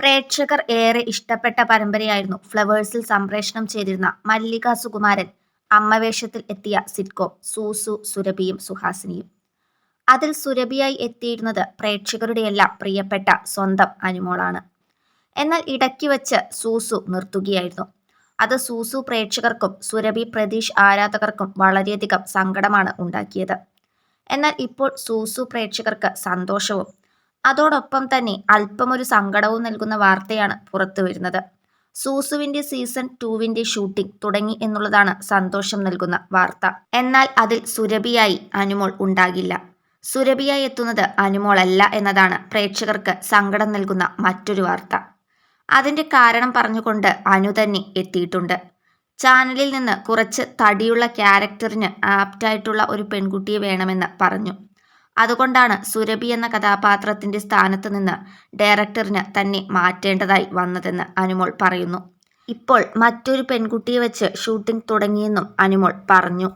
പ്രേക്ഷകർ ഏറെ ഇഷ്ടപ്പെട്ട പരമ്പരയായിരുന്നു ഫ്ലവേഴ്സിൽ സംപ്രേഷണം ചെയ്തിരുന്ന മല്ലിക സുകുമാരൻ അമ്മവേഷത്തിൽ എത്തിയ സിറ്റ്കോം സൂസു സുരഭിയും സുഹാസിനിയും. അതിൽ സുരഭിയായി എത്തിയിരുന്നത് പ്രേക്ഷകരുടെയെല്ലാം പ്രിയപ്പെട്ട സ്വന്തം അനുമോളാണ്. എന്നാൽ ഇടയ്ക്ക് വച്ച് സൂസു നിർത്തുകയായിരുന്നു. അത് സൂസു പ്രേക്ഷകർക്കും സുരഭി പ്രതീഷ് ആരാധകർക്കും വളരെയധികം സങ്കടമാണ് ഉണ്ടാക്കിയത്. എന്നാൽ ഇപ്പോൾ സൂസു പ്രേക്ഷകർക്ക് സന്തോഷവും അതോടൊപ്പം തന്നെ അല്പമൊരു സങ്കടവും നൽകുന്ന വാർത്തയാണ് പുറത്തു വരുന്നത്. സൂസുവിന്റെ സീസൺ ടൂവിന്റെ ഷൂട്ടിംഗ് തുടങ്ങി എന്നുള്ളതാണ് സന്തോഷം നൽകുന്ന വാർത്ത. എന്നാൽ അതിൽ സുരഭിയായി അനുമോൾ ഉണ്ടാകില്ല. സുരഭിയായി എത്തുന്നത് അനുമോളല്ല എന്നതാണ് പ്രേക്ഷകർക്ക് സങ്കടം നൽകുന്ന മറ്റൊരു വാർത്ത. അതിന്റെ കാരണം പറഞ്ഞുകൊണ്ട് അനു തന്നെ എത്തിയിട്ടുണ്ട്. ചാനലിൽ നിന്ന് കുറച്ച് തടിയുള്ള ക്യാരക്ടറിന് ആപ്റ്റായിട്ടുള്ള ഒരു പെൺകുട്ടിയെ വേണമെന്ന് പറഞ്ഞു. അതുകൊണ്ടാണ് സുരഭി എന്ന കഥാപാത്രത്തിന്റെ സ്ഥാനത്ത് നിന്ന് ഡയറക്ടറിന് തന്നെ മാറ്റേണ്ടതായി വന്നതെന്ന് അനുമോൾ പറയുന്നു. ഇപ്പോൾ മറ്റൊരു പെൺകുട്ടിയെ വെച്ച് ഷൂട്ടിംഗ് തുടങ്ങിയെന്നും അനുമോൾ പറഞ്ഞു.